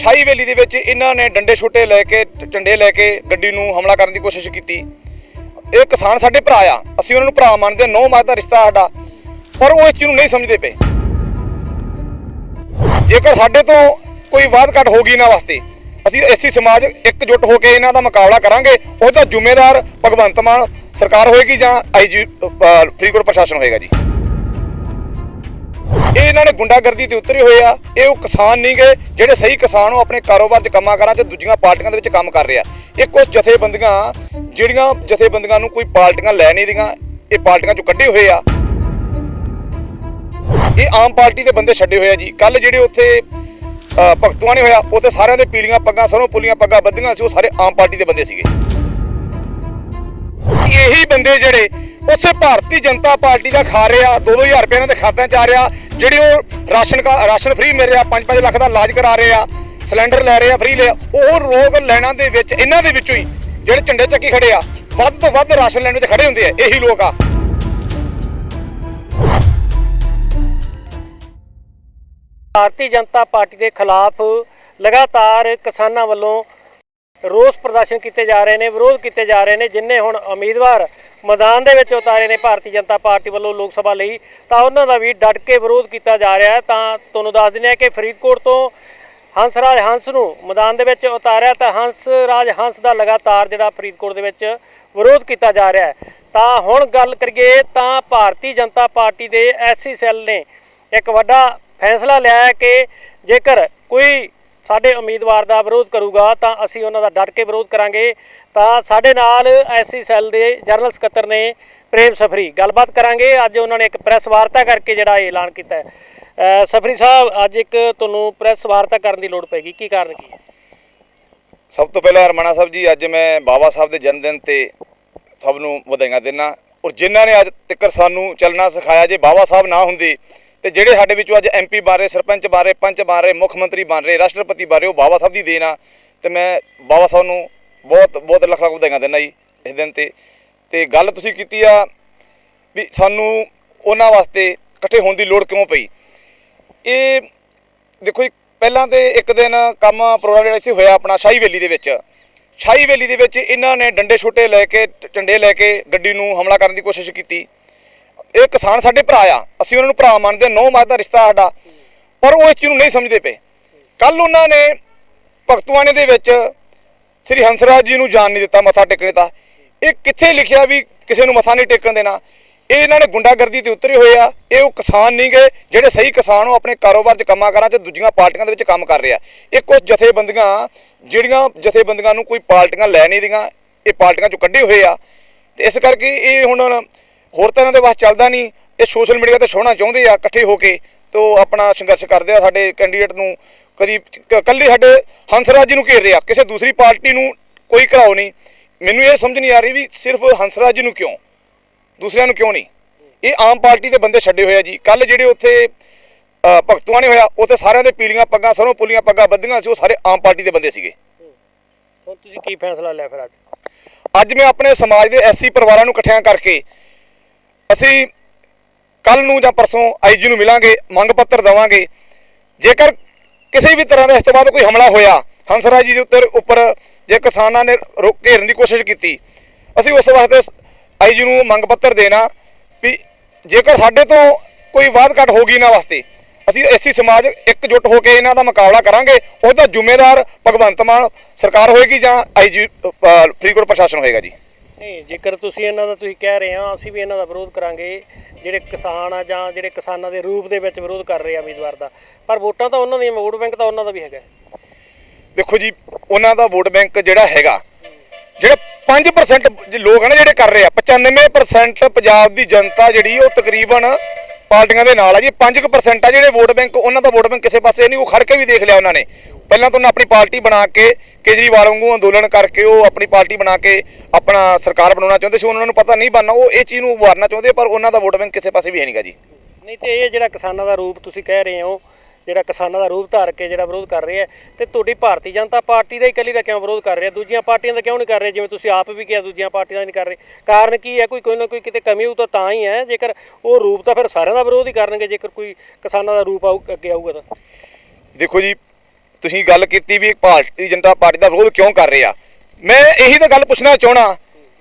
ਸ਼ਾਹੀ ਵੇਲੀ ਦੇ ਵਿੱਚ ਇਹਨਾਂ ਨੇ ਡੰਡੇ ਛੋਟੇ ਲੈ ਕੇ ਝੰਡੇ ਲੈ ਕੇ ਗੱਡੀ ਨੂੰ ਹਮਲਾ ਕਰਨ ਦੀ ਕੋਸ਼ਿਸ਼ ਕੀਤੀ। ਇਹ ਕਿਸਾਨ ਸਾਡੇ ਭਰਾ ਆ। ਅਸੀਂ ਉਹਨਾਂ ਨੂੰ ਭਰਾ ਮੰਨਦੇ ਨੌ ਮਾਸ ਦਾ ਰਿਸ਼ਤਾ ਸਾਡਾ। ਪਰ ਉਹ ਇਸ ਚੀਜ਼ ਨੂੰ ਨਹੀਂ ਸਮਝਦੇ ਪਏ। ਜੇਕਰ ਸਾਡੇ ਤੋਂ ਕੋਈ ਵਾਧ ਘਟ ਹੋ ਗਈ ਇਹਨਾਂ ਵਾਸਤੇ, ਅਸੀਂ ਐਸੀ ਸਮਾਜ ਇਕਜੁੱਟ ਹੋ ਕੇ ਇਹਨਾਂ ਦਾ ਮੁਕਾਬਲਾ ਕਰਾਂਗੇ। ਉਹਦਾ ਜ਼ਿੰਮੇਦਾਰ ਭਗਵੰਤ ਮਾਨ ਸਰਕਾਰ ਹੋਏਗੀ ਜਾਂ ਆਈਜੀ ਫਰੀਦਕੋਟ ਪ੍ਰਸ਼ਾਸਨ ਹੋਏਗਾ ਜੀ। ਇਹ ਇਹਨਾਂ ਨੇ ਗੁੰਡਾਗਰਦੀ ਤੇ ਉਤਰੇ ਹੋਏ ਆ। ਇਹ ਉਹ ਕਿਸਾਨ ਨਹੀਂ ਗਏ ਜਿਹੜੇ ਸਹੀ ਕਿਸਾਨ ਉਹ ਆਪਣੇ ਕਾਰੋਬਾਰ 'ਚ ਕੰਮਾਂ ਕਾਰਾਂ 'ਚ ਦੂਜੀਆਂ ਪਾਰਟੀਆਂ ਦੇ ਵਿੱਚ ਕੰਮ ਕਰ ਰਿਹਾ ਇਹ ਕੁਝ ਜਥੇਬੰਦੀਆਂ ਜਿਹੜੀਆਂ ਜਥੇਬੰਦੀਆਂ ਨੂੰ ਕੋਈ ਪਾਰਟੀਆਂ ਲੈ ਨਹੀਂ ਰਹੀਆਂ ਇਹ ਪਾਰਟੀਆਂ 'ਚੋਂ ਕੱਢੇ ਹੋਏ ਆ। ਇਹ ਆਮ ਪਾਰਟੀ ਦੇ ਬੰਦੇ ਛੱਡੇ ਹੋਏ ਆ ਜੀ। ਕੱਲ ਜਿਹੜੇ ਉੱਥੇ ਅ, ਭਗਤੂਆਂ ਨੇ ਹੋਇਆ ਉੱਥੇ ਸਾਰਿਆਂ ਦੇ ਪੀਲੀਆਂ ਪੱਗਾਂ ਸਰੋਂ ਪੁਲੀਆਂ ਪੱਗਾਂ ਬੱਧੀਆਂ ਸੀ ਉਹ ਸਾਰੇ ਆਮ ਪਾਰਟੀ ਦੇ ਬੰਦੇ ਸੀਗੇ। ਇਹੀ ਬੰਦੇ ਜਿਹੜੇ ਉਸੇ ਭਾਰਤੀ ਜਨਤਾ ਪਾਰਟੀ ਦਾ ਖਾ ਰਿਹਾ ਆ 2-2000 ਰੁਪਏ ਇਹਨਾਂ ਦੇ ਖਾਤਿਆਂ 'ਚ ਆ ਰਿਹਾ ਜਿਹੜੇ ਉਹ ਰਾਸ਼ਨ ਕਾ ਰਾਸ਼ਨ ਫ੍ਰੀ ਮਿਲ ਰਿਹਾ 5-5 ਲੱਖ ਦਾ ਇਲਾਜ ਕਰਾ ਰਹੇ ਆ, ਸਿਲੰਡਰ ਲੈ ਰਹੇ ਆ ਫ੍ਰੀ ਲਿਆ। ਉਹ ਲੋਕ ਲੈਣਾ ਦੇ ਵਿੱਚ, ਇਹਨਾਂ ਦੇ ਵਿੱਚੋਂ ਹੀ ਜਿਹੜੇ ਝੰਡੇ ਚੱਕੀ ਖੜੇ ਆ, ਵੱਧ ਤੋਂ ਵੱਧ ਰਾਸ਼ਨ ਲੈਣ ਵਿੱਚ ਖੜੇ ਹੁੰਦੇ ਆ, ਇਹੀ ਲੋਕ ਆ। ਭਾਰਤੀ ਜਨਤਾ ਪਾਰਟੀ ਦੇ ਖਿਲਾਫ ਲਗਾਤਾਰ ਕਿਸਾਨਾਂ ਵੱਲੋਂ ਰੋਸ ਪ੍ਰਦਰਸ਼ਨ ਕੀਤੇ ਜਾ ਰਹੇ ਨੇ, ਵਿਰੋਧ ਕੀਤੇ ਜਾ ਰਹੇ ਨੇ, ਜਿੰਨੇ ਹੁਣ ਉਮੀਦਵਾਰ ਮੈਦਾਨ ਦੇ ਵਿੱਚ ਉਤਾਰੇ ਨੇ ਭਾਰਤੀ ਜਨਤਾ ਪਾਰਟੀ ਵੱਲੋਂ ਲੋਕ ਸਭਾ ਲਈ, ਤਾਂ ਉਹਨਾਂ ਦਾ ਵੀ ਡਟ ਕੇ ਵਿਰੋਧ ਕੀਤਾ ਜਾ ਰਿਹਾ ਹੈ। ਤਾਂ ਤੁਹਾਨੂੰ ਦੱਸ ਦਿੰਦੇ ਹਾਂ ਕਿ ਫਰੀਦਕੋਟ ਤੋਂ ਹੰਸਰਾਜ ਹੰਸ ਨੂੰ ਮੈਦਾਨ ਦੇ ਵਿੱਚ ਉਤਾਰਿਆ, ਤਾਂ ਹੰਸਰਾਜ ਹੰਸ ਦਾ ਲਗਾਤਾਰ ਜਿਹੜਾ ਫਰੀਦਕੋਟ ਦੇ ਵਿੱਚ ਵਿਰੋਧ ਕੀਤਾ ਜਾ ਰਿਹਾ ਹੈ। ਤਾਂ ਹੁਣ ਗੱਲ ਕਰੀਏ, ਤਾਂ ਭਾਰਤੀ ਜਨਤਾ ਪਾਰਟੀ ਦੇ ਐਸਸੀ ਸੈੱਲ ਨੇ ਇੱਕ ਵੱਡਾ ਫੈਸਲਾ ਲਿਆ ਹੈ ਕਿ ਜੇਕਰ ਕੋਈ ਸਾਡੇ ਉਮੀਦਵਾਰ ਦਾ ਵਿਰੋਧ ਕਰੂਗਾ, ਤਾਂ ਅਸੀਂ ਉਹਨਾਂ ਦਾ ਡਟ ਕੇ ਵਿਰੋਧ ਕਰਾਂਗੇ। ਤਾਂ ਸਾਡੇ ਨਾਲ ਐਸਸੀ ਸੈੱਲ ਦੇ ਜਨਰਲ ਸਕੱਤਰ ਨੇ ਪ੍ਰੇਮ ਸਫਰੀ। ਗੱਲਬਾਤ ਕਰਾਂਗੇ। ਅੱਜ ਉਹਨਾਂ ਨੇ ਇੱਕ ਪ੍ਰੈਸ ਵਾਰਤਾ ਕਰਕੇ ਜਿਹੜਾ ਇਹ ਐਲਾਨ ਕੀਤਾ ਸਫਰੀ ਸਾਹਿਬ, ਅੱਜ ਇੱਕ ਤੁਹਾਨੂੰ ਪ੍ਰੈਸ ਵਾਰਤਾ ਕਰਨ ਦੀ ਲੋੜ ਪੈਗੀ ਕੀ ਕਾਰਨ ਕੀ ਹੈ? ਸਭ ਤੋਂ ਪਹਿਲਾਂ ਹਰਮਣਾ ਸਾਹਿਬ ਜੀ, ਅੱਜ ਮੈਂ ਬਾਬਾ ਸਾਹਿਬ ਦੇ ਜਨਮ ਦਿਨ ਤੇ ਸਭ ਨੂੰ ਵਧਾਈਆਂ ਦਿੰਦਾ। ਔਰ ਜਿਨ੍ਹਾਂ ਨੇ ਅੱਜ ਤੱਕ ਸਾਨੂੰ ਚੱਲਣਾ ਸਿਖਾਇਆ, ਜੇ ਬਾਬਾ ਸਾਹਿਬ ਨਾ ਹੁੰਦੇ ਤੇ ਜਿਹੜੇ ਸਾਡੇ ਵਿੱਚੋਂ ਅੱਜ ਐਮਪੀ ਬਣ ਰਹੇ, ਸਰਪੰਚ ਬਣ ਰਹੇ, ਪੰਚ ਬਣ ਰਹੇ, ਮੁੱਖ ਮੰਤਰੀ ਬਣ ਰਹੇ ਰਾਸ਼ਟਰਪਤੀ ਬਣ ਰਹੇ, ਉਹ ਬਾਬਾ ਸਾਹਿਬ ਦੀ ਦੇਣ ਆ। ਤੇ ਮੈਂ ਬਾਬਾ ਸਾਹਿਬ ਨੂੰ ਬਹੁਤ ਬਹੁਤ ਲੱਖ ਲੱਖ ਵਧਾਈਆਂ ਦਿੰਦਾ ਜੀ ਇਸ ਦਿਨ ਤੇ। ਤੇ ਗੱਲ ਤੁਸੀਂ ਕੀਤੀ ਆ ਵੀ ਸਾਨੂੰ ਉਹਨਾਂ ਵਾਸਤੇ ਇਕੱਠੇ ਹੋਣ ਦੀ ਲੋੜ ਕਿਉਂ ਪਈ? ਇਹ ਦੇਖੋ ਜੀ, ਪਹਿਲਾਂ ਤੇ ਇੱਕ ਦਿਨ ਕੰਮ ਪ੍ਰੋਗਰਾਮ ਜਿਹੜਾ ਇੱਥੇ ਹੋਇਆ ਆਪਣਾ ਸ਼ਾਹੀ ਵੇਲੀ ਦੇ ਵਿੱਚ। ਸ਼ਾਹੀ ਵੇਲੀ ਦੇ ਵਿੱਚ ਇਹਨਾਂ ਨੇ ਡੰਡੇ ਛੋਟੇ ਲੈ ਕੇ ਝੰਡੇ ਲੈ ਕੇ ਗੱਡੀ ਨੂੰ ਹਮਲਾ ਕਰਨ ਦੀ ਕੋਸ਼ਿਸ਼ ਕੀਤੀ। ਇਹ ਕਿਸਾਨ ਸਾਡੇ ਭਰਾ ਆ। ਅਸੀਂ ਉਹਨਾਂ ਨੂੰ ਭਰਾ ਮੰਨਦੇ ਨੌ ਮਾਸ ਦਾ ਰਿਸ਼ਤਾ ਸਾਡਾ। ਪਰ ਉਹ ਇਸ ਚੀਜ਼ ਨੂੰ ਨਹੀਂ ਸਮਝਦੇ ਪਏ। ਕੱਲ ਉਹਨਾਂ ਨੇ ਭਗਤੂਆਣੇ ਦੇ ਵਿੱਚ ਸ੍ਰੀ ਹੰਸਰਾਜ ਜੀ ਨੂੰ ਜਾਣ ਨਹੀਂ ਦਿੱਤਾ, ਮੱਥਾ ਟੇਕਣ ਦਾ ਇਹ ਕਿੱਥੇ ਲਿਖਿਆ ਵੀ ਕਿਸੇ ਨੂੰ ਮੱਥਾ ਨਹੀਂ ਟੇਕਣ ਦੇਣਾ? ਇਹ ਇਹਨਾਂ ਨੇ ਗੁੰਡਾਗਰਦੀ ਤੇ ਉਤਰੇ ਹੋਏ ਆ। ਇਹ ਉਹ ਕਿਸਾਨ ਨਹੀਂ ਗਏ, ਜਿਹੜੇ ਸਹੀ ਕਿਸਾਨ ਉਹ ਆਪਣੇ ਕਾਰੋਬਾਰ 'ਚ ਕੰਮਾਂ ਕਰਾਂ 'ਚ ਦੂਜੀਆਂ ਪਾਰਟੀਆਂ ਦੇ ਵਿੱਚ ਕੰਮ ਕਰ ਰਿਹਾ। ਇਹ ਕੁਝ ਜਥੇਬੰਦੀਆਂ, ਜਿਹੜੀਆਂ ਜਥੇਬੰਦੀਆਂ ਨੂੰ ਕੋਈ ਪਾਰਟੀਆਂ ਲੈ ਨਹੀਂ ਰਹੀਆਂ, ਇਹ ਪਾਰਟੀਆਂ 'ਚੋਂ ਕੱਢੇ ਹੋਏ ਆ। ਤੇ ਇਸ ਕਰਕੇ ਇਹ ਹੁਣ ਹੋਰ ਤਾਂ ਇਹਨਾਂ ਦੇ ਵਾਸ ਚੱਲਦਾ ਨਹੀਂ। ਇਹ ਸੋਸ਼ਲ ਮੀਡੀਆ ਤੇ ਛੋਣਾ ਚਾਹੁੰਦੇ ਆ ਇਕੱਠੇ ਹੋ ਕੇ ਤੋ ਆਪਣਾ ਸੰਘਰਸ਼ ਕਰਦੇ ਆ। ਸਾਡੇ ਕੈਂਡੀਡੇਟ ਨੂੰ ਕਦੀ ਕ- ਕੱਲੇ ਸਾਡੇ ਹੰਸਰਾਜ ਜੀ ਨੂੰ ਘੇਰ ਰਿਹਾ ਕਿਸੇ ਦੂਸਰੀ ਪਾਰਟੀ ਨੂੰ ਕੋਈ ਘਰਾਓ ਨਹੀਂ। ਮੈਨੂੰ ਇਹ ਸਮਝ ਨਹੀਂ ਆ ਰਹੀ ਵੀ ਸਿਰਫ ਹੰਸਰਾਜ ਜੀ ਨੂੰ ਕਿਉਂ? ਦੂਸਰਿਆਂ ਨੂੰ ਕਿਉਂ ਨਹੀਂ? ਇਹ ਆਮ ਪਾਰਟੀ ਦੇ ਬੰਦੇ ਛੱਡੇ ਹੋਏ ਆ ਜੀ। ਕੱਲ ਜਿਹੜੇ ਉੱਥੇ ਭਗਤੂਆਂ ਨੇ ਹੋਇਆ ਉੱਥੇ ਸਾਰਿਆਂ ਦੇ ਪੀਲੀਆਂ ਪੱਗਾਂ ਸਰੋਂ ਪੁਲੀਆਂ ਪੱਗਾਂ ਬੱਧੀਆਂ ਸੀ ਉਹ ਸਾਰੇ ਆਮ ਪਾਰਟੀ ਦੇ ਬੰਦੇ ਸੀਗੇ। ਹੁਣ ਤੁਸੀਂ ਕੀ ਫੈਸਲਾ ਲਿਆ ਫਿਰ ਅੱਜ? ਅੱਜ ਮੈਂ ਆਪਣੇ ਸਮਾਜ ਦੇ ਐਸਸੀ ਪਰਿਵਾਰਾਂ ਨੂੰ ਇਕੱਠਿਆਂ ਕਰਕੇ ਅਸੀਂ ਕੱਲ ਨੂੰ ਜਾਂ ਪਰਸੋਂ ਆਈਜੀ ਨੂੰ ਮਿਲਾਂਗੇ, ਮੰਗ ਪੱਤਰ ਦੇਵਾਂਗੇ। ਜੇਕਰ ਕਿਸੇ ਵੀ ਤਰ੍ਹਾਂ ਦਾ ਇਸ ਤੋਂ ਬਾਅਦ ਕੋਈ ਹਮਲਾ ਹੋਇਆ, ਹੰਸਰਾਜ ਜੀ ਦੇ ਉੱਤੇ ਉੱਪਰ ਜੇ ਕਿਸਾਨਾਂ ਨੇ ਰੋਕ ਘੇਰਨ ਦੀ ਕੋਸ਼ਿਸ਼ ਕੀਤੀ, ਅਸੀਂ ਉਸ ਵਾਸਤੇ ਆਈਜੀ ਨੂੰ ਮੰਗ ਪੱਤਰ ਦੇਣਾ ਵੀ ਜੇਕਰ ਸਾਡੇ ਤੋਂ ਕੋਈ ਵਾਧ ਘਟ ਹੋ ਗਈ ਇਹਨਾਂ ਵਾਸਤੇ, ਅਸੀਂ ਐਸੀ ਸਮਾਜ ਇਕਜੁੱਟ ਹੋ ਕੇ ਇਹਨਾਂ ਦਾ ਮੁਕਾਬਲਾ ਕਰਾਂਗੇ। ਉਹਦਾ ਜ਼ਿੰਮੇਦਾਰ ਭਗਵੰਤ ਮਾਨ ਸਰਕਾਰ ਹੋਏਗੀ ਜਾਂ ਆਈਜੀ ਫਰੀਦਕੋਟ ਪ੍ਰਸ਼ਾਸਨ ਹੋਏਗਾ ਜੀ। ਨਹੀਂ, ਜੇਕਰ ਤੁਸੀਂ ਇਹਨਾਂ ਦਾ ਤੁਸੀਂ ਕਹਿ ਰਹੇ ਹੋ, ਅਸੀਂ ਵੀ ਇਹਨਾਂ ਦਾ ਵਿਰੋਧ ਕਰਾਂਗੇ, ਜਿਹੜੇ ਕਿਸਾਨ ਆ ਜਾਂ ਜਿਹੜੇ ਕਿਸਾਨਾਂ ਦੇ ਰੂਪ ਦੇ ਵਿੱਚ ਵਿਰੋਧ ਕਰ ਰਹੇ ਆ ਉਮੀਦਵਾਰ ਦਾ। ਪਰ ਵੋਟਾਂ ਤਾਂ ਉਹਨਾਂ ਦੀਆਂ, ਵੋਟ ਬੈਂਕ ਤਾਂ ਉਹਨਾਂ ਦਾ ਵੀ ਹੈਗਾ। ਦੇਖੋ ਜੀ, ਉਹਨਾਂ ਦਾ ਵੋਟ ਬੈਂਕ ਜਿਹੜਾ ਹੈਗਾ, ਜਿਹੜੇ 5% ਜੇ ਲੋਕ ਹਨ ਜਿਹੜੇ ਕਰ ਰਹੇ ਆ 95% ਪੰਜਾਬ ਦੀ ਜਨਤਾ ਜਿਹੜੀ, ਉਹ ਤਕਰੀਬਨ ਪਾਰਟੀਆਂ ਦੇ ਨਾਲ ਆ ਜੀ 5% ਆ ਜਿਹੜੇ ਵੋਟ ਬੈਂਕ ਉਹਨਾਂ ਦਾ ਵੋਟ ਬੈਂਕ ਕਿਸੇ ਪਾਸੇ ਨਹੀਂ, ਉਹ ਖੜ ਕੇ ਵੀ ਦੇਖ ਲਿਆ ਉਹਨਾਂ ਨੇ। ਪਹਿਲਾਂ ਤਾਂ ਉਹਨਾਂ ਆਪਣੀ ਪਾਰਟੀ ਬਣਾ ਕੇ ਕੇਜਰੀਵਾਲ ਵਾਂਗੂ ਅੰਦੋਲਨ ਕਰਕੇ ਉਹ ਆਪਣੀ ਪਾਰਟੀ ਬਣਾ ਕੇ ਆਪਣਾ ਸਰਕਾਰ ਬਣਾਉਣਾ ਚਾਹੁੰਦੇ ਸੀ ਉਹਨਾਂ ਨੂੰ ਪਤਾ ਨਹੀਂ ਬਣਨਾ, ਉਹ ਇਹ ਚੀਜ਼ ਨੂੰ ਉਭਾਰਨਾ ਚਾਹੁੰਦੇ ਪਰ ਉਹਨਾਂ ਦਾ ਵੋਟ ਬੈਂਕ ਕਿਸੇ ਪਾਸੇ ਵੀ ਹੈ ਨਹੀਂਗਾ ਜੀ। ਨਹੀਂ ਤੇ ਇਹ ਜਿਹੜਾ ਕਿਸਾਨਾਂ ਦਾ ਰੂਪ ਤੁਸੀਂ ਕਹਿ ਰਹੇ ਹੋ ਜਿਹੜਾ ਕਿਸਾਨਾਂ ਦਾ ਰੂਪ ਧਾਰ ਕੇ ਜਿਹੜਾ ਵਿਰੋਧ ਕਰ ਰਿਹਾ ਆ, ਤੇ ਤੁਹਾਡੀ ਭਾਰਤੀ ਜਨਤਾ ਪਾਰਟੀ ਦਾ ਹੀ ਇਕੱਲੀ ਦਾ ਕਿਉਂ ਵਿਰੋਧ ਕਰ ਰਿਹਾ? ਦੂਜੀਆਂ ਪਾਰਟੀਆਂ ਦਾ ਕਿਉਂ ਨਹੀਂ ਕਰ ਰਿਹਾ? ਜਿਵੇਂ ਤੁਸੀਂ ਆਪ ਵੀ ਕਿਹਾ ਦੂਜੀਆਂ ਪਾਰਟੀਆਂ ਦਾ ਨਹੀਂ ਕਰ ਰਹੇ। ਕਾਰਨ ਕੀ ਹੈ? ਕੋਈ ਕੋਈ ਨਾ ਕੋਈ ਕਿਤੇ ਕਮੀ ਹੋਊ ਤਾਂ ਤਾਂ ਹੀ ਹੈ। ਜੇਕਰ ਉਹ ਰੂਪ ਤਾਂ ਫਿਰ ਸਾਰਿਆਂ ਦਾ ਵਿਰੋਧ ਹੀ ਕਰਨਗੇ, ਜੇਕਰ ਕੋਈ ਕਿਸਾਨਾਂ ਦਾ ਰੂਪ ਆਊ, ਅੱਗੇ ਆਊਗਾ ਤਾਂ। ਦੇਖੋ ਜੀ, ਤੁਸੀਂ ਗੱਲ ਕੀਤੀ ਵੀ ਭਾਰਤੀ ਜਨਤਾ ਪਾਰਟੀ ਦਾ ਵਿਰੋਧ ਕਿਉਂ ਕਰ ਰਿਹਾ ਮੈਂ ਇਹੀ ਤਾਂ ਗੱਲ ਪੁੱਛਣਾ ਚਾਹਣਾ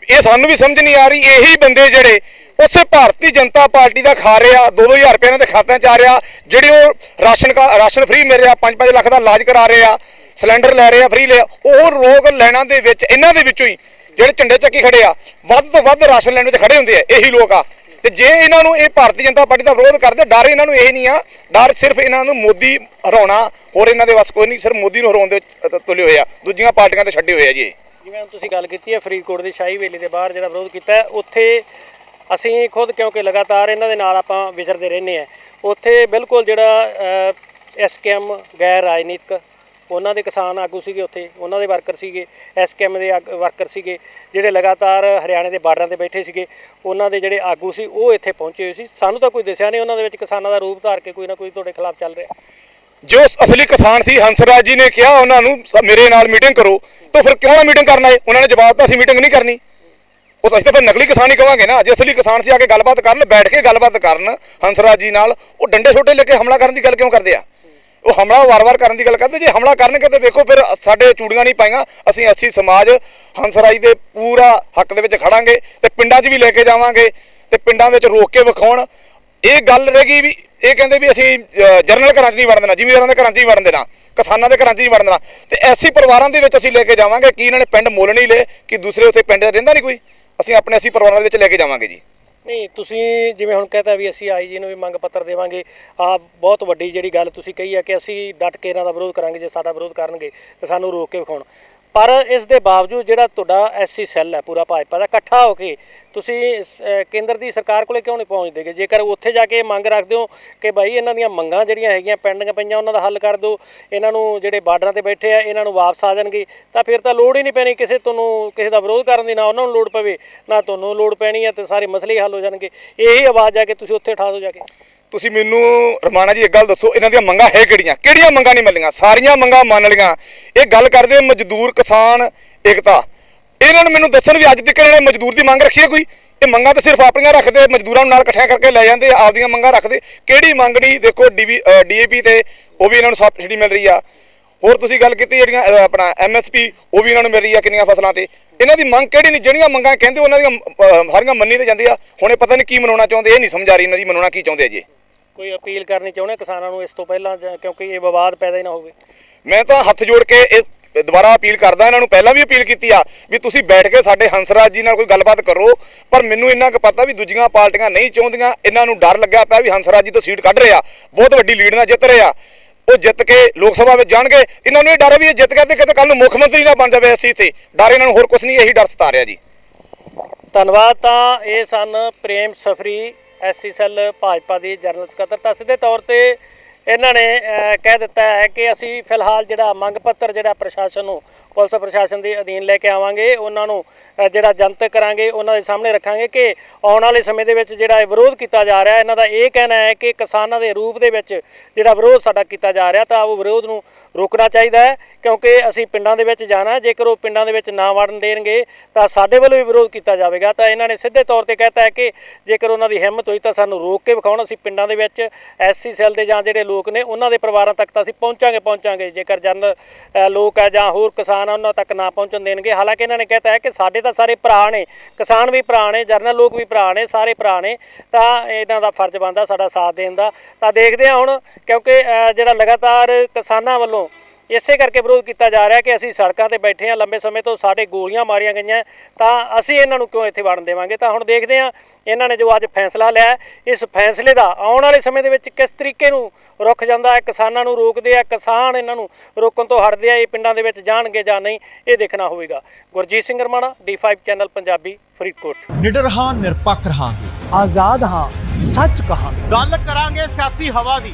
ਇਹ ਸਾਨੂੰ ਵੀ ਸਮਝ ਨਹੀਂ ਆ ਰਹੀ, ਇਹੀ ਬੰਦੇ ਜਿਹੜੇ ਉਸੇ ਭਾਰਤੀ ਜਨਤਾ ਪਾਰਟੀ ਦਾ ਖਾ ਰਹੇ ਆ 2-2000 ਰੁਪਏ ਇਹਨਾਂ ਦੇ ਖਾਤਿਆਂ 'ਚ ਆ ਰਿਹਾ, ਜਿਹੜੇ ਉਹ ਰਾਸ਼ਨ ਕਾ, ਰਾਸ਼ਨ ਫ੍ਰੀ ਮਿਲ ਰਿਹਾ 5-5 ਲੱਖ ਦਾ ਇਲਾਜ ਕਰਾ ਰਹੇ ਆ, ਸਿਲੰਡਰ ਲੈ ਰਹੇ ਆ ਫ੍ਰੀ ਲੈ ਉਹ ਰੋਗ ਲੈਣਾ ਦੇ ਵਿੱਚ, ਇਹਨਾਂ ਦੇ ਵਿੱਚੋਂ ਹੀ ਜਿਹੜੇ ਝੰਡੇ ਚੱਕੀ ਖੜੇ ਆ, ਵੱਧ ਤੋਂ ਵੱਧ ਰਾਸ਼ਨ ਲੈਣ ਵਿੱਚ ਖੜੇ ਹੁੰਦੇ ਆ, ਇਹੀ ਲੋਕ ਆ ਤੇ ਜੇ ਇਹਨਾਂ ਨੂੰ ਇਹ ਭਾਰਤੀ ਜਨਤਾ ਪਾਰਟੀ ਦਾ ਵਿਰੋਧ ਕਰਦੇ, ਡਰ ਇਹਨਾਂ ਨੂੰ ਇਹ ਨਹੀਂ ਆ, ਡਰ ਸਿਰਫ ਇਹਨਾਂ ਨੂੰ ਮੋਦੀ ਹਰਾਉਣਾ, ਹੋਰ ਇਹਨਾਂ ਦੇ ਵੱਸ ਕੋਈ ਨਹੀਂ, ਸਿਰਫ ਮੋਦੀ ਨੂੰ ਹਰਾਉਣ ਦੇ ਤੁਲੇ ਹੋਏ ਆ, ਦੂਜੀਆਂ ਪਾਰਟੀਆਂ ਤੇ ਛੱਡੇ ਹੋਏ ਆ ਜੀ ਇਹ। ਜਿਵੇਂ ਹੁਣ ਤੁਸੀਂ ਗੱਲ ਕੀਤੀ ਹੈ ਫਰੀਦਕੋਟ ਦੀ ਸ਼ਾਹੀ ਵੇਲੀ ਦੇ ਬਾਹਰ ਜਿਹੜਾ ਵਿਰੋਧ ਕੀਤਾ ਹੈ, ਉੱਥੇ ਅਸੀਂ ਖੁਦ ਕਿਉਂਕਿ ਲਗਾਤਾਰ ਇਹਨਾਂ ਦੇ ਨਾਲ ਆਪਾਂ ਵਿਚਰਦੇ ਰਹਿੰਦੇ ਆ ਉੱਥੇ ਬਿਲਕੁਲ ਜਿਹੜਾ ਐਸਕੇਐਮ ਗੈਰ ਰਾਜਨੀਤਿਕ ਉਹਨਾਂ ਦੇ ਕਿਸਾਨ ਆਗੂ ਸੀਗੇ ਉੱਥੇ ਉਹਨਾਂ ਦੇ ਵਰਕਰ ਸੀਗੇ ਐਸਕੇਐਮ ਦੇ ਆਗ- ਵਰਕਰ ਸੀਗੇ ਜਿਹੜੇ ਲਗਾਤਾਰ ਹਰਿਆਣੇ ਦੇ ਬਾਰਡਰਾਂ ਤੇ ਬੈਠੇ ਸੀਗੇ ਉਹਨਾਂ ਦੇ ਜਿਹੜੇ ਆਗੂ ਸੀ ਉਹ ਇੱਥੇ ਪਹੁੰਚੇ ਹੋਏ ਸੀ। ਸਾਨੂੰ ਤਾਂ ਕੋਈ ਦਿਸਿਆ ਨਹੀਂ ਉਹਨਾਂ ਦੇ ਵਿੱਚ ਕਿਸਾਨਾਂ ਦਾ ਰੂਪ ਧਾਰ ਕੇ ਕੋਈ ਨਾ ਕੋਈ ਤੁਹਾਡੇ ਖਿਲਾਫ ਚੱਲ ਰਿਹਾ। ਜੋ ਅਸਲੀ ਕਿਸਾਨ ਸੀ, ਹੰਸਰਾਜ ਜੀ ਨੇ ਕਿਹਾ, ਉਹਨਾਂ ਨੂੰ ਮੇਰੇ ਨਾਲ ਮੀਟਿੰਗ ਕਰੋ। ਤਾਂ ਫਿਰ ਕਿਉਂ ਨਾ ਮੀਟਿੰਗ ਕਰਨ ਆਏ? ਉਹਨਾਂ ਨੇ ਜਵਾਬ ਦਿੱਤਾ, ਅਸੀਂ ਮੀਟਿੰਗ ਨਹੀਂ ਕਰਨੀ। ਉਹ ਅਸੀਂ ਤਾਂ ਫਿਰ ਨਕਲੀ ਕਿਸਾਨ ਹੀ ਕਹਾਂਗੇ ਨਾ। ਜੇ ਅਸਲੀ ਕਿਸਾਨ ਸੀ, ਆ ਕੇ ਗੱਲਬਾਤ ਕਰਨ, ਬੈਠ ਕੇ ਗੱਲਬਾਤ ਕਰਨ, ਹੰਸਰਾਜ ਜੀ ਨਾਲ। ਉਹ ਡੰਡੇ ਛੋਟੇ ਲੈ ਕੇ ਹਮਲਾ ਕਰਨ ਦੀ ਗੱਲ ਕਿਉਂ ਕਰਦੇ ਆ? ਉਹ ਹਮਲਾ ਵਾਰ-ਵਾਰ ਕਰਨ ਦੀ ਗੱਲ ਕਰਦੇ ਜੇ ਹਮਲਾ ਕਰਨਗੇ ਤੇ ਵੇਖੋ ਫਿਰ ਸਾਡੇ ਚੂੜੀਆਂ ਨਹੀਂ ਪਾਈਆਂ। ਅਸੀਂ ਅੱਛੀ ਸਮਾਜ, ਹੰਸਰਾਜ ਦੇ ਪੂਰਾ ਹੱਕ ਦੇ ਵਿੱਚ ਖੜਾਂਗੇ ਤੇ ਪਿੰਡਾਂ 'ਚ ਵੀ ਲੈ ਕੇ ਜਾਵਾਂਗੇ ਤੇ ਪਿੰਡਾਂ ਵਿੱਚ ਰੋਕ ਕੇ ਵਿਖਾਉਣ। ਇਹ ਗੱਲ ਰਹਿ ਗਈ ਵੀ ਇਹ ਕਹਿੰਦੇ ਵੀ ਅਸੀਂ ਅ, ਜਰਨਲ ਘਰਾਂ 'ਚ ਨਹੀਂ ਵੜਨ ਦੇਣਾ ਜ਼ਿਮੀਂਦਾਰਾਂ ਦੇ ਘਰਾਂ 'ਚ ਨਹੀਂ ਵੜਨ ਦੇਣਾ ਕਿਸਾਨਾਂ ਦੇ ਘਰਾਂ 'ਚ ਨਹੀਂ ਵੜਨ ਦੇਣਾ। ਤੇ ਐਸੀ ਪਰਿਵਾਰਾਂ ਦੇ ਵਿੱਚ ਅਸੀਂ ਲੈ ਕੇ ਜਾਵਾਂਗੇ ਕਿ ਇਹਨਾਂ ਨੇ ਪਿੰਡ ਮੁੱਲ ਨਹੀਂ ਲਏ ਕਿ ਦੂਸਰੇ ਉੱਥੇ ਪਿੰਡ ਰਹਿੰਦਾ ਨਹੀਂ ਕੋਈ। ਅਸੀਂ ਆਪਣੇ ਐਸੀ ਪਰਿਵਾਰਾਂ ਦੇ ਵਿੱਚ ਲੈ ਕੇ ਜਾਵਾਂਗੇ ਜੀ। ਨਹੀਂ ਤੁਸੀਂ ਜਿਵੇਂ ਹੁਣ ਕਹਤਾ ਵੀ ਅਸੀਂ ਆਈ ਜੀ ਨੂੰ ਵੀ ਮੰਗ ਪੱਤਰ ਦੇਵਾਂਗੇ ਆ ਬਹੁਤ ਵੱਡੀ ਜਿਹੜੀ ਗੱਲ ਤੁਸੀਂ ਕਹੀ ਹੈ ਕਿ ਅਸੀਂ ਡਟ ਕੇ ਇਹਨਾਂ ਦਾ ਵਿਰੋਧ ਕਰਾਂਗੇ ਜੇ ਸਾਡਾ ਵਿਰੋਧ ਕਰਨਗੇ ਤਾਂ ਸਾਨੂੰ ਰੋਕ ਕੇ ਵਿਖਾਉਣ। ਪਰ ਇਸ ਦੇ ਬਾਵਜੂਦ ਜਿਹੜਾ ਤੁਹਾਡਾ ਐਸਸੀ ਸੈੱਲ ਹੈ ਪੂਰਾ ਭਾਜਪਾ ਦਾ ਇਕੱਠਾ ਹੋ ਕੇ ਤੁਸੀਂ ਅਹ, ਕੇਂਦਰ ਦੀ ਸਰਕਾਰ ਕੋਲੇ ਕਿਉਂ ਨਹੀਂ ਪਹੁੰਚਦੇਗੇ ਜੇਕਰ ਉੱਥੇ ਜਾ ਕੇ ਇਹ ਮੰਗ ਰੱਖਦੇ ਹੋ ਕਿ ਭਾਈ ਇਹਨਾਂ ਦੀਆਂ ਮੰਗਾਂ ਜਿਹੜੀਆਂ ਹੈਗੀਆਂ ਪੈਂਡਿੰਗ ਪਈਆਂ ਉਹਨਾਂ ਦਾ ਹੱਲ ਕਰ ਦਿਓ ਇਹਨਾਂ ਨੂੰ ਜਿਹੜੇ ਬਾਰਡਰਾਂ ਤੇ ਬੈਠੇ ਆ ਇਹਨਾਂ ਨੂੰ ਵਾਪਸ ਆ ਜਾਣਗੇ ਤਾਂ ਫਿਰ ਤਾਂ ਲੋੜ ਹੀ ਨਹੀਂ ਪੈਣੀ ਕਿਸੇ ਤੁਹਾਨੂੰ ਕਿਸੇ ਦਾ ਵਿਰੋਧ ਕਰਨ ਦੀ ਨਾ ਉਹਨਾਂ ਨੂੰ ਲੋੜ ਪਵੇ ਨਾ ਤੁਹਾਨੂੰ ਲੋੜ ਪੈਣੀ ਹੈ ਤੇ ਸਾਰੇ ਮਸਲੇ ਹੀ ਹੱਲ ਹੋ ਜਾਣਗੇ। ਇਹੀ ਆਵਾਜ਼ ਆ ਕੇ ਤੁਸੀਂ ਉੱਥੇ ਉਠਾ ਦਿਓ ਜਾ ਕੇ। ਤੁਸੀਂ ਮੈਨੂੰ ਰਮਾਨਾ ਜੀ ਇੱਕ ਗੱਲ ਦੱਸੋ ਇਹਨਾਂ ਦੀਆਂ ਮੰਗਾਂ ਹੈ ਕਿਹੜੀਆਂ? ਕਿਹੜੀਆਂ ਮੰਗਾਂ ਨਹੀਂ ਮਿਲੀਆਂ? ਸਾਰੀਆਂ ਮੰਗਾਂ ਮੰਨ ਲਈਆਂ। ਇਹ ਗੱਲ ਕਰਦੇ ਮਜ਼ਦੂਰ ਕਿਸਾਨ ਏਕਤਾ। ਇਹਨਾਂ ਨੂੰ ਮੈਨੂੰ ਦੱਸਣ ਵੀ ਅੱਜ ਤੱਕ ਇਹਨਾਂ ਨੇ ਮਜ਼ਦੂਰ ਦੀ ਮੰਗ ਰੱਖੀ ਹੈ ਕੋਈ? ਇਹ ਮੰਗਾਂ ਤਾਂ ਸਿਰਫ ਆਪਣੀਆਂ ਰੱਖਦੇ ਮਜ਼ਦੂਰਾਂ ਨੂੰ ਨਾਲ ਇਕੱਠਿਆਂ ਕਰਕੇ ਲੈ ਜਾਂਦੇ ਆਪਦੀਆਂ ਮੰਗਾਂ ਰੱਖਦੇ। ਕਿਹੜੀ ਮੰਗ ਨਹੀਂ? ਦੇਖੋ ਡੀਵੀ ਡੀਏਪੀ ਤੇ ਉਹ ਵੀ ਇਹਨਾਂ ਨੂੰ ਸਬਸਿਡੀ ਮਿਲ ਰਹੀ ਆ। ਹੋਰ ਤੁਸੀਂ ਗੱਲ ਕੀਤੀ ਜਿਹੜੀਆਂ ਅ, ਆਪਣਾ ਐਮਐਸਪੀ ਉਹ ਵੀ ਇਹਨਾਂ ਨੂੰ ਮਿਲ ਰਹੀ ਆ ਕਿੰਨੀਆਂ ਫਸਲਾਂ ਤੇ। ਇਹਨਾਂ ਦੀ ਮੰਗ ਕਿਹੜੀ ਨਹੀਂ? ਜਿਹੜੀਆਂ ਮੰਗਾਂ ਕਹਿੰਦੇ ਉਹਨਾਂ ਦੀਆਂ ਸਾਰੀਆਂ ਮੰਨੀ ਤੇ ਜਾਂਦੀ ਆ। ਹੁਣ ਇਹ ਪਤਾ ਨਹੀਂ ਕੀ ਮਨਾਉਣਾ ਚਾਹੁੰਦੇ ਇਹ ਨਹੀਂ ਸਮਝ ਆ ਰਹੀ ਇਹਨਾਂ ਦੀ ਮਨਾਉਣਾ ਕੀ ਚਾਹੁੰਦੇ ਆ ਜੀ। ਕੋਈ ਅਪੀਲ ਕਰਨੀ ਚਾਹੁੰਦੇ ਕਿਸਾਨਾਂ ਨੂੰ ਇਸ ਤੋਂ ਪਹਿਲਾਂ ਜਾਂ- ਕਿਉਂਕਿ ਇਹ ਵਿਵਾਦ ਪੈਦਾ ਹੀ ਨਾ ਹੋਵੇ? ਮੈਂ ਤਾਂ ਹੱਥ ਜੋੜ ਕੇ ਇਹ ਦੁਬਾਰਾ ਅਪੀਲ ਕਰਦਾ ਇਹਨਾਂ ਨੂੰ ਪਹਿਲਾਂ ਵੀ ਅਪੀਲ ਕੀਤੀ ਆ ਵੀ ਤੁਸੀਂ ਬੈਠ ਕੇ ਸਾਡੇ ਹੰਸਰਾਜ ਜੀ ਨਾਲ ਕੋਈ ਗੱਲਬਾਤ ਕਰੋ ਪਰ ਮੈਨੂੰ ਇੰਨਾ ਕੁ ਪਤਾ ਵੀ ਦੂਜੀਆਂ ਪਾਰਟੀਆਂ ਨਹੀਂ ਚਾਹੁੰਦੀਆਂ ਇਹਨਾਂ ਨੂੰ ਡਰ ਲੱਗਿਆ ਪਿਆ ਵੀ ਹੰਸਰਾਜ ਜੀ ਤੋਂ ਸੀਟ ਕੱਢ ਰਹੇ ਆ ਬਹੁਤ ਵੱਡੀ ਲੀਡ ਨਾਲ ਜਿੱਤ ਰਹੇ ਆ। ਉਹ ਜਿੱਤ ਕੇ ਲੋਕ ਸਭਾ ਵਿੱਚ ਜਾਣਗੇ ਇਹਨਾਂ ਨੂੰ ਇਹ ਡਰ ਵੀ ਇਹ ਜਿੱਤ ਗਏ ਤੇ ਕਿਤੇ ਕੱਲ ਨੂੰ ਮੁੱਖ ਮੰਤਰੀ ਨਾ ਬਣ ਜਾਵੇ ਅਸੀਂ ਤੇ। ਡਰ ਇਹਨਾਂ ਨੂੰ ਹੋਰ ਕੁਝ ਨਹੀਂ ਇਹੀ ਡਰ ਸਤਾ ਰਿਹਾ ਜੀ। ਧੰਨਵਾਦ ਤਾਂ ਇਹ ਸਨ ਪ੍ਰੇਮ ਸਫਰੀ ਐਸਸੀ ਸੈੱਲ ਭਾਜਪਾ ਦੀ ਜਨਰਲ ਸਕੱਤਰ। ਤਾਂ ਸਿੱਧੇ ਤੌਰ ਤੇ ਇਹਨਾਂ ਨੇ ਕਹਿ ਦਿੱਤਾ ਹੈ ਕਿ ਅਸੀਂ ਫਿਲਹਾਲ ਜਿਹੜਾ ਮੰਗ ਪੱਤਰ ਜਿਹੜਾ ਪ੍ਰਸ਼ਾਸਨ ਨੂੰ, ਪੁਲਿਸ ਪ੍ਰਸ਼ਾਸਨ ਦੇ ਅਧੀਨ ਲੈ ਕੇ ਆਵਾਂਗੇ, ਉਹਨਾਂ ਨੂੰ ਜਿਹੜਾ ਜਨਤਕ ਕਰਾਂਗੇ, ਉਹਨਾਂ ਦੇ ਸਾਹਮਣੇ ਰੱਖਾਂਗੇ ਕਿ ਆਉਣ ਵਾਲੇ ਸਮੇਂ ਦੇ ਵਿੱਚ ਜਿਹੜਾ ਇਹ ਵਿਰੋਧ ਕੀਤਾ ਜਾ ਰਿਹਾ, ਇਹਨਾਂ ਦਾ ਇਹ ਕਹਿਣਾ ਹੈ ਕਿ ਕਿਸਾਨਾਂ ਦੇ ਰੂਪ ਦੇ ਵਿੱਚ ਜਿਹੜਾ ਵਿਰੋਧ ਸਾਡਾ ਕੀਤਾ ਜਾ ਰਿਹਾ, ਤਾਂ ਉਹ ਵਿਰੋਧ ਨੂੰ ਰੋਕਣਾ ਚਾਹੀਦਾ ਹੈ, ਕਿਉਂਕਿ ਅਸੀਂ ਪਿੰਡਾਂ ਦੇ ਵਿੱਚ ਜਾਣਾ, ਜੇਕਰ ਉਹ ਪਿੰਡਾਂ ਦੇ ਵਿੱਚ ਨਾ ਵੜਨ ਦੇਣਗੇ, ਤਾਂ ਸਾਡੇ ਵੱਲੋਂ ਵੀ ਵਿਰੋਧ ਕੀਤਾ ਜਾਵੇਗਾ, ਤਾਂ ਇਹਨਾਂ ਨੇ ਸਿੱਧੇ ਤੌਰ ਤੇ ਕਹਿਤਾ ਹੈ ਕਿ ਜੇਕਰ ਉਹਨਾਂ ਦੀ ਹਿੰਮਤ ਹੋਈ ਤਾਂ ਸਾਨੂੰ ਰੋਕ ਕੇ ਵਿਖਾਉਣ, ਅਸੀਂ ਪਿੰਡਾਂ ਦੇ ਵਿੱਚ ਐਸਸੀ ਸੈੱਲ ਦੇ ਜਾਂ ਜਿਹੜੇ ਲੋਕ ਨੇ, ਉਹਨਾਂ ਦੇ ਪਰਿਵਾਰਾਂ ਤੱਕ ਤਾਂ ਅਸੀਂ ਪਹੁੰਚਾਂਗੇ ਪਹੁੰਚਾਂਗੇ। ਜੇਕਰ ਜਨ ਲੋਕ ਹੈ ਜਾਂ ਹੋਰ ਕਿਸਾਨ ਆ, ਉਹਨਾਂ ਤੱਕ ਨਾ ਪਹੁੰਚਣ ਦੇਣਗੇ। ਹਾਲਾਂਕਿ ਇਹਨਾਂ ਨੇ ਕਹਿਤਾ ਹੈ ਕਿ ਸਾਡੇ ਤਾਂ ਸਾਰੇ ਭਰਾ ਨੇ, ਕਿਸਾਨ ਵੀ ਭਰਾ ਨੇ, ਜਰਨਲ ਲੋਕ ਵੀ ਭਰਾ ਨੇ, ਸਾਰੇ ਭਰਾ ਨੇ, ਤਾਂ ਇਹਨਾਂ ਦਾ ਫਰਜ਼ ਬਣਦਾ ਸਾਡਾ ਸਾਥ ਦੇਣ ਦਾ। ਤਾਂ ਦੇਖਦੇ ਹਾਂ ਹੁਣ, ਕਿਉਂਕਿ ਜਿਹੜਾ ਲਗਾਤਾਰ ਕਿਸਾਨਾਂ ਵੱਲੋਂ ਇਸੇ ਕਰਕੇ ਵਿਰੋਧ ਕੀਤਾ ਜਾ ਰਿਹਾ ਕਿ ਅਸੀਂ ਸੜਕਾਂ ਤੇ ਬੈਠੇ ਹਾਂ ਲੰਬੇ ਸਮੇਂ ਤੋਂ ਸਾਡੇ ਗੋਲੀਆਂ ਮਾਰੀਆਂ ਗਈਆਂ ਤਾਂ ਅਸੀਂ ਇਹਨਾਂ ਨੂੰ ਕਿਉਂ ਇੱਥੇ ਵੜਨ ਦੇਵਾਂਗੇ? ਤਾਂ ਹੁਣ ਦੇਖਦੇ ਹਾਂ ਇਹਨਾਂ ਨੇ ਜੋ ਅੱਜ ਫੈਸਲਾ ਲਿਆ ਇਸ ਫੈਸਲੇ ਦਾ ਆਉਣ ਵਾਲੇ ਸਮੇਂ ਦੇ ਵਿੱਚ ਕਿਸ ਤਰੀਕੇ ਨੂੰ ਰੁਕ ਜਾਂਦਾ ਹੈ ਕਿਸਾਨਾਂ ਨੂੰ ਰੋਕਦੇ ਆ ਕਿਸਾਨ ਇਹਨਾਂ ਨੂੰ ਰੋਕਣ ਤੋਂ ਹਟਦੇ ਆ ਇਹ ਪਿੰਡਾਂ ਦੇ ਵਿੱਚ ਜਾਣਗੇ ਜਾਂ ਨਹੀਂ ਇਹ ਦੇਖਣਾ ਹੋਵੇਗਾ। Gurjeet Singh Ramana D5 channel Punjabi Faridkot. ਨਿਡਰ ਹਾਂ ਨਿਰਪੱਖ ਰਹਾਂਗੇ। ਆਜ਼ਾਦ ਹਾਂ ਸੱਚ ਕਹਾਂਗੇ। ਗੱਲ ਕਰਾਂਗੇ ਸਿਆਸੀ ਹਵਾ ਦੀ।